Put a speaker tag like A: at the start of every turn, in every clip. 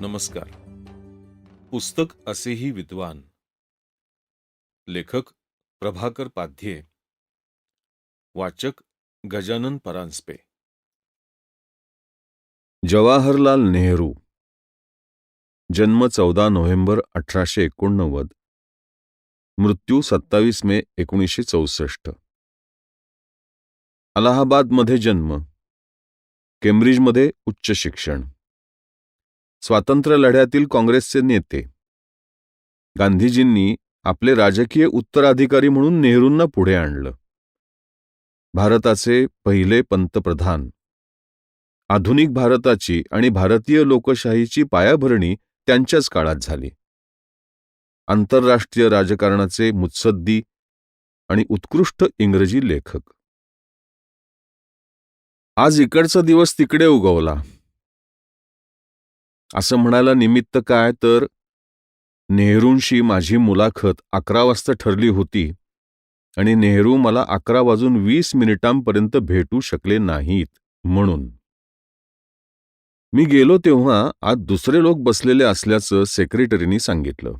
A: नमस्कार. पुस्तक असेही विद्वान. लेखक प्रभाकर पाध्ये. वाचक गजानन परांजपे. जवाहरलाल नेहरू. जन्म चौदा नोव्हेंबर अठराशे एकोणनव्वद. मृत्यू सत्तावीस मे एकोणीसशे चौसष्ट. अलाहाबादमध्ये जन्म. केम्ब्रिजमध्ये उच्च शिक्षण. स्वातंत्र्य लढ्यातील काँग्रेसचे नेते. गांधीजींनी आपले राजकीय उत्तराधिकारी म्हणून नेहरूंना पुढे आणलं. भारताचे पहिले पंतप्रधान. आधुनिक भारताची आणि भारतीय लोकशाहीची पायाभरणी त्यांच्याच काळात झाली. आंतरराष्ट्रीय राजकारणाचे मुत्सद्दी आणि उत्कृष्ट इंग्रजी लेखक. आज इकडचा दिवस तिकडे उगवला. असं म्हणायला निमित्त काय तर नेहरूंशी माझी मुलाखत अकरा वाजता ठरली होती आणि नेहरू मला अकरा वाजून वीस मिनिटांपर्यंत भेटू शकले नाहीत म्हणून. मी गेलो तेव्हा आज दुसरे लोक बसलेले असल्याचं सेक्रेटरीनी सांगितलं.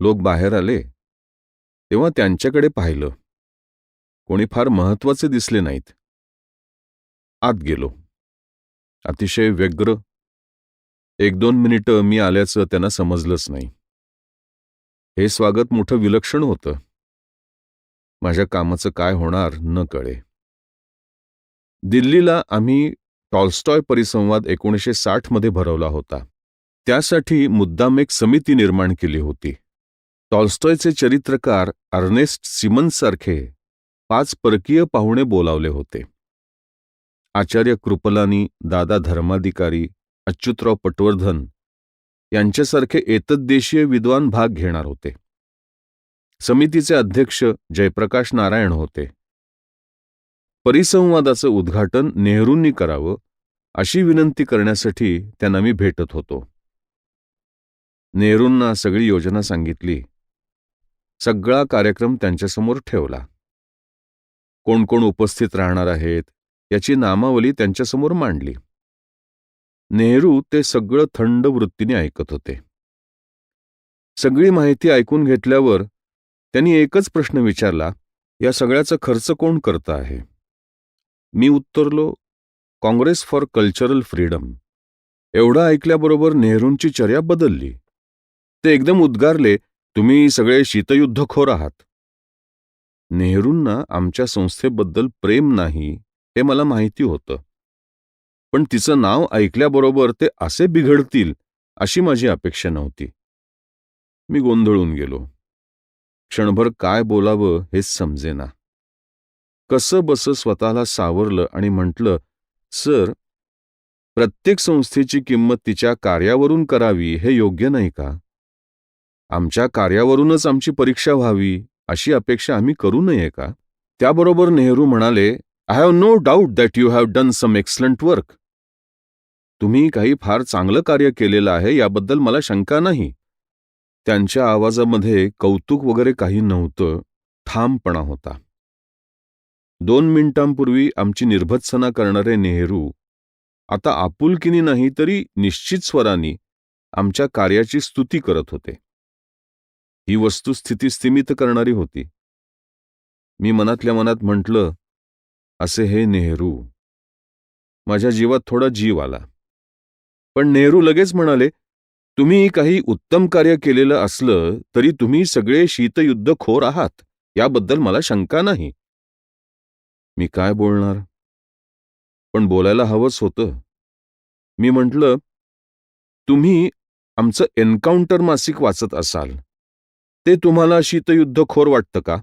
A: लोक बाहेर आले. तेव्हा त्यांच्याकडे पाहिलं. कोणी फार महत्त्वाचे दिसले नाहीत. आत गेलो. अतिशय व्यग्र एक दोन मिनिटं मी आल्याचं त्यांना समजलंच नाही. हे स्वागत मोठं विलक्षण होतं. माझ्या कामाचं काय होणार न कळे. दिल्लीला आम्ही टॉल्स्टॉय परिसंवाद एकोणीसशे साठमध्ये भरवला होता. त्यासाठी मुद्दाम एक समिती निर्माण केली होती. टॉल्स्टॉयचे चरित्रकार अर्नेस्ट सिमन्ससारखे पाच परकीय पाहुणे बोलावले होते. आचार्य कृपलानी दादा धर्माधिकारी अच्युतराव पटवर्धन यांच्यासारखे एतद्देशीय विद्वान भाग घेणार होते. समितीचे अध्यक्ष जयप्रकाश नारायण होते. परिसंवादाचं उद्घाटन नेहरूंनी करावं अशी विनंती करण्यासाठी त्यांना मी भेटत होतो. नेहरूंना सगळी योजना सांगितली. सगळा कार्यक्रम त्यांच्यासमोर ठेवला. कोण कोण उपस्थित राहणार आहेत याची नामावली त्यांच्यासमोर मांडली. नेहरू ते सगळं थंड वृत्तीने ऐकत होते. सगळी माहिती ऐकून घेतल्यावर त्यांनी एकच प्रश्न विचारला या सगळ्याचा खर्च कोण करत आहे? मी उत्तरलो काँग्रेस फॉर कल्चरल फ्रीडम. एवढं ऐकल्याबरोबर नेहरूंची चर्या बदलली. ते एकदम उद्गारले तुम्ही सगळे शीतयुद्धखोर आहात. नेहरूंना आमच्या संस्थेबद्दल प्रेम नाही हे मला माहिती होतं. पण तिचं नाव ऐकल्याबरोबर ते असे बिघडतील अशी माझी अपेक्षा नव्हती. मी गोंधळून गेलो. क्षणभर काय बोलावं हेच समजेना. कसं बस स्वतःला सावरलं आणि म्हटलं सर प्रत्येक संस्थेची किंमत तिच्या कार्यावरून करावी हे योग्य नाही का? आमच्या कार्यावरूनच आमची परीक्षा व्हावी अशी अपेक्षा आम्ही करू नये का? त्याबरोबर नेहरू म्हणाले I have no doubt that you have done some excellent work तुम्ही काही फार चांगलं कार्य केलेलं आहे याबद्दल मला शंका नाही. त्यांच्या आवाजामध्ये कौतुक वगैरे काही नव्हतं ठामपणा होता. दोन मिनिटांपूर्वी आमची निर्भत्सना करणारे नेहरू आता आपुलकीनी नाही तरी निश्चित स्वरांनी आमच्या कार्याची स्तुती करत होते. ही वस्तुस्थिती स्थिमित करणारी होती. मी मनातल्या मनात म्हटलं असे हे नेहरू माझ्या जीवात थोडा जीव आला. पण नेहरू लगेच म्हणाले तुम्ही काही उत्तम कार्य केलेलं असलं तरी तुम्ही सगळे शीतयुद्धखोर आहात याबद्दल मला शंका नाही. मी काय बोलणार? पण बोलायला हवंच होतं. मी म्हटलं तुम्ही आमचं एन्काउंटर मासिक वाचत असाल. ते तुम्हाला शीतयुद्धखोर वाटतं का?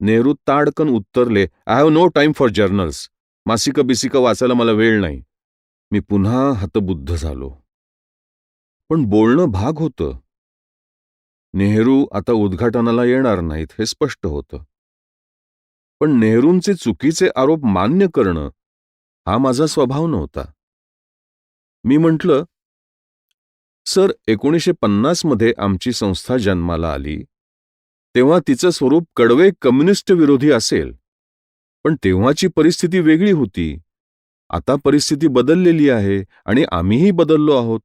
A: नेहरू ताडकन उत्तरले I have no time for journals. मासिकं बिसिकं वाचायला मला वेळ नाही. मी पुन्हा हतबुद्ध झालो. पण बोलणं भाग होतं. नेहरू आता उद्घाटनाला येणार नाहीत हे स्पष्ट होतं. पण नेहरूंचे चुकीचे आरोप मान्य करणं हा माझा स्वभाव नव्हता. मी म्हटलं सर एकोणीसशे पन्नासमध्ये आमची संस्था जन्माला आली. तेव्हा तिचं स्वरूप कडवे कम्युनिस्ट विरोधी असेल. पण तेव्हाची परिस्थिती वेगळी होती. आता परिस्थिती बदललेली आहे आणि आम्हीही बदललो आहोत.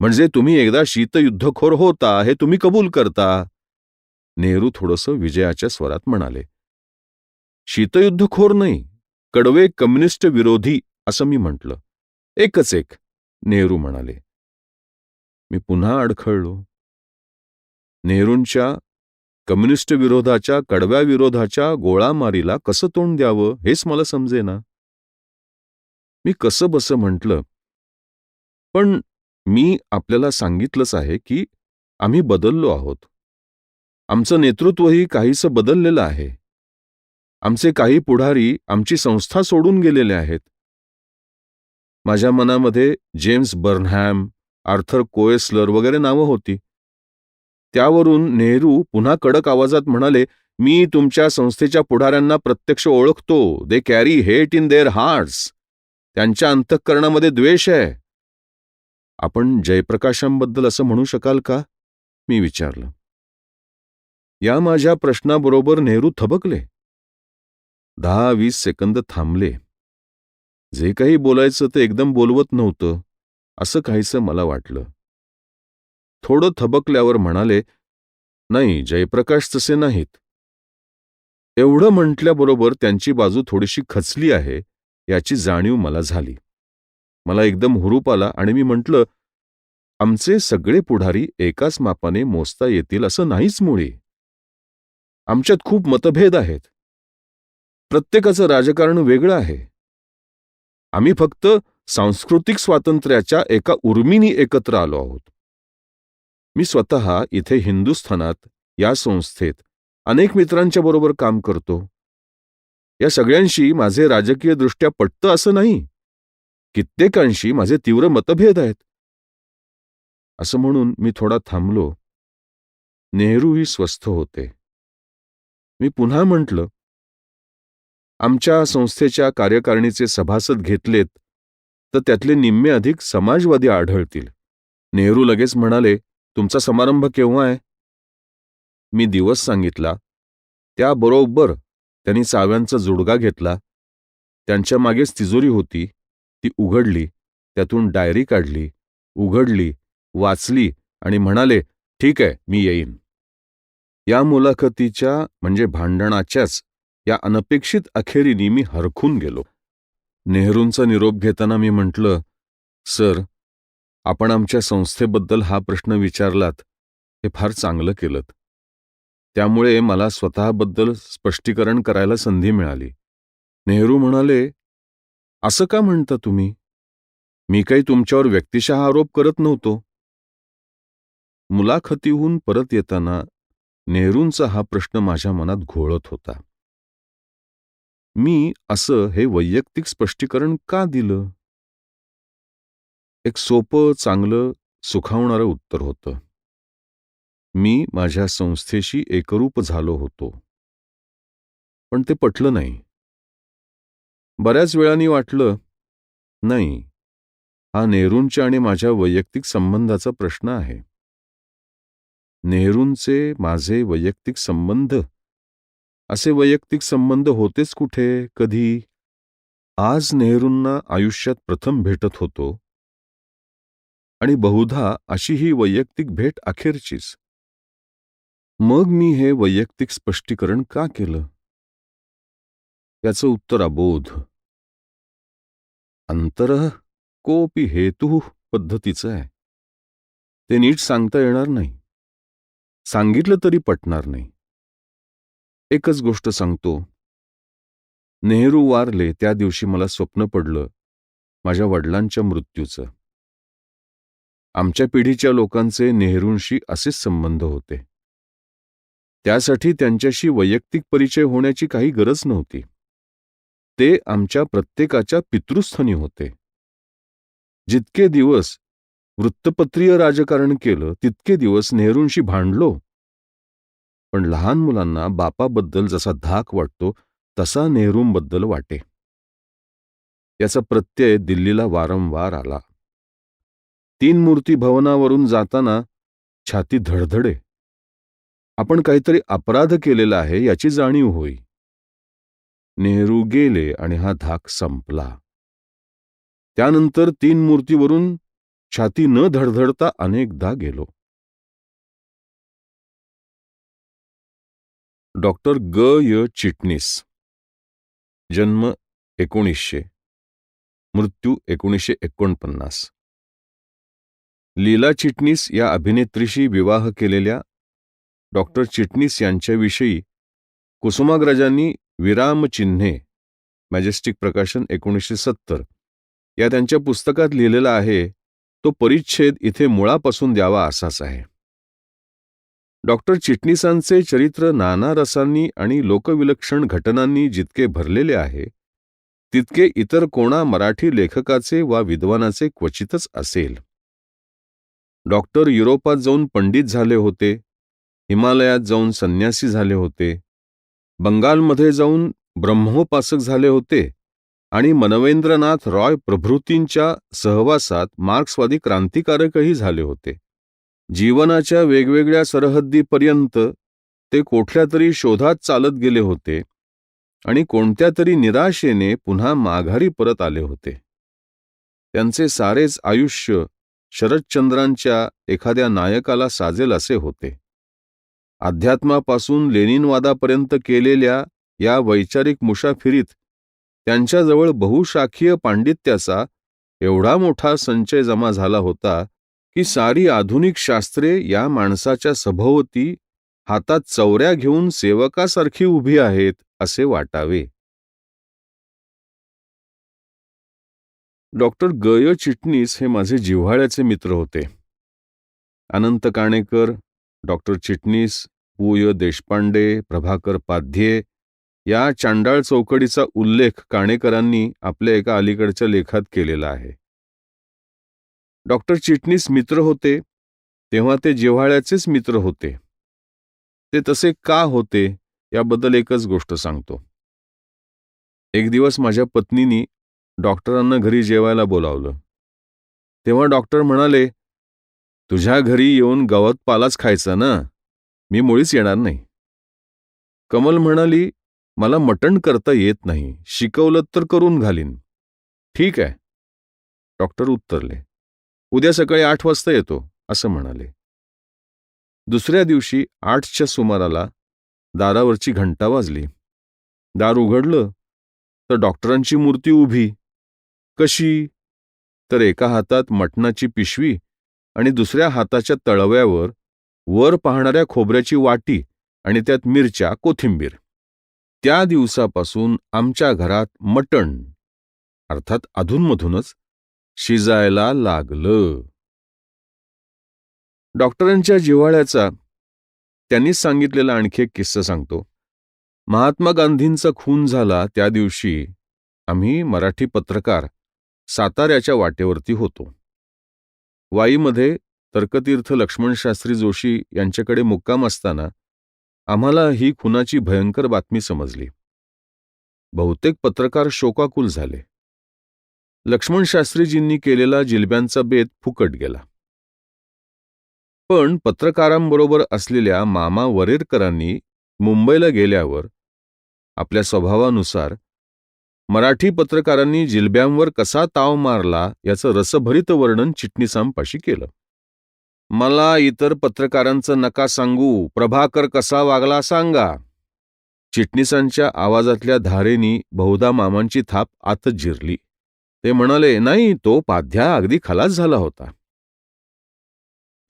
A: म्हणजे तुम्ही एकदा शीतयुद्धखोर होता हे तुम्ही कबूल करता? नेहरू थोडंसं विजयाच्या स्वरात म्हणाले. शीतयुद्धखोर नाही कडवे कम्युनिस्ट विरोधी असं मी म्हटलं. एकच एक नेहरू म्हणाले. मी पुन्हा अडखळलो. नेहरूंच्या कम्युनिस्ट विरोधाच्या कडव्या विरोधाच्या गोळामारीला कसं तोंड द्यावं हेच मला समजेना. मी कसं बसं म्हटलं पण मी आपल्याला सांगितलंच आहे की आम्ही बदललो आहोत. आमचं नेतृत्वही काहीसं बदललेलं आहे. आमचे काही पुढारी आमची संस्था सोडून गेलेले आहेत. माझ्या मनामध्ये जेम्स बर्नहॅम आर्थर कोएस्लर वगैरे नावं होती. त्यावरून नेहरू पुन्हा कडक आवाजात म्हणाले मी तुमच्या संस्थेच्या पुढाऱ्यांना प्रत्यक्ष ओळखतो. They carry hate in their hearts त्यांच्या अंतःकरणामध्ये द्वेष आहे. आपण जयप्रकाशांबद्दल असं म्हणू शकाल का? मी विचारलं. या माझ्या प्रश्नाबरोबर नेहरू थबकले. दहा वीस सेकंद थांबले. जे काही बोलायचं ते एकदम बोलवत नव्हतं असं काहीसं मला वाटलं. थोडं थबकल्यावर म्हणाले नाही जयप्रकाश तसे नाहीत. एवढं म्हटल्याबरोबर त्यांची बाजू थोडीशी खचली आहे याची जाणीव मला झाली. मला एकदम हुरूप आला आणि मी म्हटलं आमचे सगळे पुढारी एकाच मापाने मोजता येतील असं नाहीच मुळी. आमच्यात खूप मतभेद आहेत. प्रत्येकाचं राजकारण वेगळं आहे. आम्ही फक्त सांस्कृतिक स्वातंत्र्याच्या एका उर्मिनी एकत्र आलो आहोत. मी स्वतः इथे हिंदुस्थानात या संस्थेत अनेक मित्रांच्या बरोबर काम करतो. या सगळ्यांशी माझे राजकीयदृष्ट्या पटतं असं नाही. कित्येकांशी माझे तीव्र मतभेद आहेत. असं म्हणून मी थोडा थांबलो. नेहरूही स्वस्थ होते. मी पुन्हा म्हटलं आमच्या संस्थेच्या कार्यकारिणीचे सभासद घेतलेत तर त्यातले निम्मे अधिक समाजवादी आढळतील. नेहरू लगेच म्हणाले तुमचा समारंभ केव्हा आहे? मी दिवस सांगितला त्याबरोबर त्यांनी चाव्यांचा जोडगा घेतला. त्यांच्या मागेच तिजोरी होती. ती उघडली. त्यातून डायरी काढली. उघडली. वाचली आणि म्हणाले ठीक आहे मी येईन. या मुलाखतीच्या म्हणजे भांडणाच्याच या अनपेक्षित अखेरीने मी हरखून गेलो. नेहरूंचा निरोप घेताना मी म्हटलं सर आपण आमच्या संस्थेबद्दल हा प्रश्न विचारलात. हे फार चांगलं केलं त्यामुळे मला स्वतःबद्दल स्पष्टीकरण करायला संधी मिळाली. नेहरू म्हणाले असं का म्हणता तुम्ही? मी काही तुमच्यावर व्यक्तिशः आरोप करत नव्हतो. मुलाखतीहून परत येताना नेहरूंचा हा प्रश्न माझ्या मनात घोळत होता. मी असं हे वैयक्तिक स्पष्टीकरण का दिलं? एक सोपं चांगलं सुखावणारं उत्तर होतं. मी माझ्या संस्थेशी एकरूप झालो होतो. पण ते पटलं नाही. बऱ्याच वेळानी वाटलं नाही हा नेहरूंच्या आणि माझ्या वैयक्तिक संबंधाचा प्रश्न आहे. नेहरूंचे माझे वैयक्तिक संबंध असे वैयक्तिक संबंध होतेच कुठे? कधी? आज नेहरूंना आयुष्यात प्रथम भेटत होतो. आणि बहुधा अशी ही वैयक्तिक भेट अखेरचीच. मग मी हे वैयक्तिक स्पष्टीकरण का केलं? याचं उत्तर अबोध. अंतर कोपी हेतू पद्धतीचं आहे. ते नीट सांगता येणार नाही. सांगितलं तरी पटणार नाही. एकच गोष्ट सांगतो. नेहरू वारले त्या दिवशी मला स्वप्न पडलं माझ्या वडिलांच्या मृत्यूचं. आमच्या पिढीच्या लोकांचे नेहरूंशी असेच संबंध होते. त्यासाठी त्यांच्याशी वैयक्तिक परिचय होण्याची काही गरज नव्हती. ते आमच्या प्रत्येकाच्या पितृस्थानी होते. जितके दिवस वृत्तपत्रीय राजकारण केलं तितके दिवस नेहरूंशी भांडलो. पण लहान मुलांना बापाबद्दल जसा धाक वाटतो तसा नेहरूंबद्दल वाटे. याचा प्रत्यय दिल्लीला वारंवार आला. तीन मूर्ती भवनावरून जाताना छाती धडधडे. आपण काहीतरी अपराध केलेला आहे याची जाणीव होई. नेहरू गेले आणि हा धाक संपला. त्यानंतर तीन मूर्तीवरून छाती न धडधडता अनेकदा गेलो. डॉक्टर ग. य. चिटणीस. जन्म एकोणीसशे. मृत्यू एकोणीसशे एकोणपन्नास. लीला चिटणीस या अभिनेत्रीशी विवाह केलेल्या डॉक्टर चिटणीस यांच्याविषयी कुसुमाग्रजांनी विरामचिन्हे मॅजेस्टिक प्रकाशन एकोणीसशे सत्तर या त्यांच्या पुस्तकात लिहिलेला आहे तो परिच्छेद इथे मुळापासून द्यावा असाच आहे. डॉक्टर चिटणीसांचे चरित्र नाना रसांनी आणि लोकविलक्षण घटनांनी जितके भरलेले आहे तितके इतर कोणा मराठी लेखकाचे वा विद्वानाचे क्वचितच असेल. डॉक्टर युरोपात जाऊन पंडित झाले होते हिमालयात जाऊन संन्यासी झाले होते. बंगालमध्ये जाऊन ब्रह्मोपासक झाले होते आणि मनवेंद्रनाथ रॉय प्रभृतींच्या सहवासात मार्क्सवादी क्रांतिकारकही झाले होते. जीवनाच्या वेगवेगळ्या सरहद्दीपर्यंत ते कुठल्या तरी शोधात चालत गेले होते आणि कोणत्या तरी निराशेने पुन्हा माघारी परत आले होते. त्यांचे सारेच आयुष्य शरदचंद्रांच्या एखाद्या नायकाला साजेल असे होते. अध्यात्मापासून लेनिनवादापर्यंत केलेल्या या वैचारिक मुसाफिरीत त्यांच्याजवळ बहुशाखीय पांडित्याचा एवढा मोठा संचय जमा झाला होता की सारी आधुनिक शास्त्रे या माणसाच्या सभोवती हातात चौऱ्या घेऊन सेवकासारखी उभी आहेत असे वाटावे. डॉक्टर गय चिटणीस हे माझे जिव्हाळ्याचे मित्र होते. अनंत काणेकर डॉक्टर चिटणीस पु य देशपांडे प्रभाकर पाध्ये या चांडाळ चौकडीचा उल्लेख काणेकरांनी आपल्या एका अलीकडच्या लेखात केलेला आहे. डॉक्टर चिटणीस मित्र होते तेव्हा ते जिव्हाळ्याचेच मित्र होते. ते तसे का होते याबद्दल एकच गोष्ट सांगतो. एक दिवस माझ्या पत्नीनी डॉक्टरांना घरी जेवायला बोलावलं. तेव्हा डॉक्टर म्हणाले तुझ्या घरी येऊन गवत पालाच खायचा ना? मी मुळीच येणार नाही. कमल म्हणाली मला मटण करता येत नाही. शिकवलं तर करून घालीन. ठीक आहे. डॉक्टर उत्तरले उद्या सकाळी आठ वाजता येतो असं म्हणाले. दुसऱ्या दिवशी आठच्या सुमाराला दारावरची घंटा वाजली. दार उघडलं तर डॉक्टरांची मूर्ती उभी. कशी? तर एका हातात मटणाची पिशवी आणि दुसऱ्या हाताच्या तळव्यावर वर पाहणाऱ्या खोबऱ्याची वाटी आणि त्यात मिरच्या कोथिंबीर. त्या दिवसापासून आमच्या घरात मटण अर्थात अधूनमधूनच शिजायला लागलं. डॉक्टरांच्या जिव्हाळ्याचा त्यांनीच सांगितलेला आणखी एक किस्सा सांगतो. महात्मा गांधींचा खून झाला त्या दिवशी आम्ही मराठी पत्रकार साताऱ्याच्या वाटेवरती होतो. वाईमध्ये तर्कतीर्थ लक्ष्मणशास्त्री जोशी यांच्याकडे मुक्काम असताना आम्हाला ही खुनाची भयंकर बातमी समजली. बहुतेक पत्रकार शोकाकुल झाले. लक्ष्मणशास्त्रीजींनी केलेला जिलब्यांचा बेत फुकट गेला. पण पत्रकारांबरोबर असलेल्या मामा वरेरकरांनी मुंबईला गेल्यावर आपल्या स्वभावानुसार मराठी पत्रकारांनी जिलब्यांवर कसा ताव मारला याचं रसभरित वर्णन चिटणीसांपाशी केलं. मला इतर पत्रकारांचं नका सांगू प्रभाकर कसा वागला सांगा. चिटणीसांच्या आवाजातल्या धारेनी बहुधा मामांची थाप आतच झिरली. ते म्हणाले नाही तो पाध्या अगदी खलास झाला होता.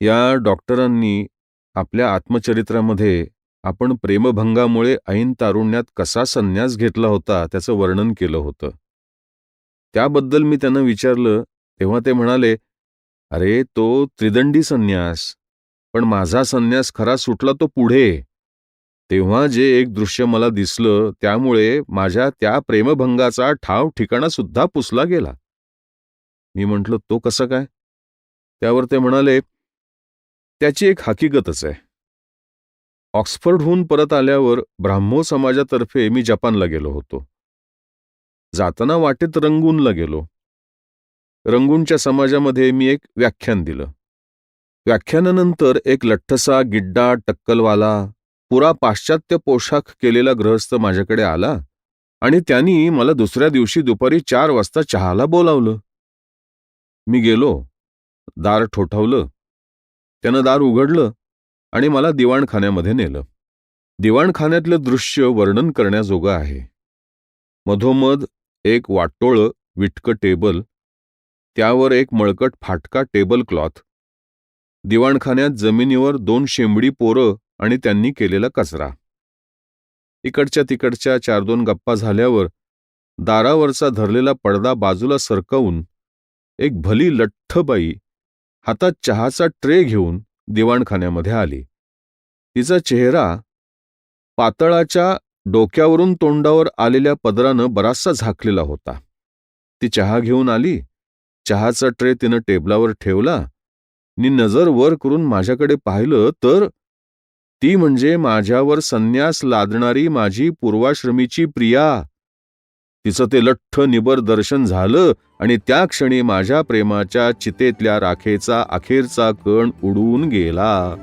A: या डॉक्टरांनी आपल्या आत्मचरित्रामध्ये आपण प्रेमभंगामुळे ऐन तारुण्यात कसा संन्यास घेतला होता त्याचं वर्णन केलं होतं. त्याबद्दल मी त्यांना विचारलं तेव्हा ते म्हणाले अरे तो त्रिदंडी संन्यास. पण माझा संन्यास खरा सुटला तो पुढे. तेव्हा जे एक दृश्य मला दिसलं त्यामुळे माझ्या त्या प्रेमभंगाचा ठाव ठिकाणा सुद्धा पुसला गेला. मी म्हटलं तो कसं काय? त्यावर ते म्हणाले त्याची एक हकीकतच आहे. ऑक्सफर्डहून परत आल्यावर ब्राह्मो समाजातर्फे मी जपानला गेलो होतो. जाताना वाटेत रंगूनला गेलो. रंगूनच्या समाजामध्ये मी एक व्याख्यान दिलं. व्याख्यानानंतर एक लठ्ठसा गिड्डा टक्कलवाला पुरा पाश्चात्य पोशाख केलेला ग्रहस्थ माझ्याकडे आला आणि त्यांनी मला दुसऱ्या दिवशी दुपारी चार वाजता चहाला बोलावलं. मी गेलो. दार ठोठावलं. त्यानं दार उघडलं. आणि मला दिवाणखान्यामध्ये नेलं. दिवाणखान्यातलं दृश्य वर्णन करण्याजोगं आहे. मधोमध एक वाटोळं विटकं टेबल त्यावर एक मळकट फाटका टेबल क्लॉथ. दिवाणखान्यात जमिनीवर दोन शेंबडी पोरं आणि त्यांनी केलेला कचरा. इकडच्या तिकडच्या चार दोन गप्पा झाल्यावर दारावरचा धरलेला पडदा बाजूला सरकवून एक भली लठ्ठ बाई हातात चहाचा ट्रे घेऊन दिवाणखान्यामध्ये आली. तिचा चेहरा पातळाच्या डोक्यावरून तोंडावर आलेल्या पदरानं बराचसा झाकलेला होता. ती चहा घेऊन आली. चहाचा ट्रे तिनं टेबलावर ठेवला. नी नजर वर करून माझ्याकडे पाहिलं तर ती म्हणजे माझ्यावर संन्यास लादणारी माझी पूर्वाश्रमीची प्रिया. तिचं ते लठ्ठ निबर दर्शन झालं आणि त्या क्षणी माझ्या प्रेमाच्या चितेतल्या राखेचा अखेरचा कण उडून गेला.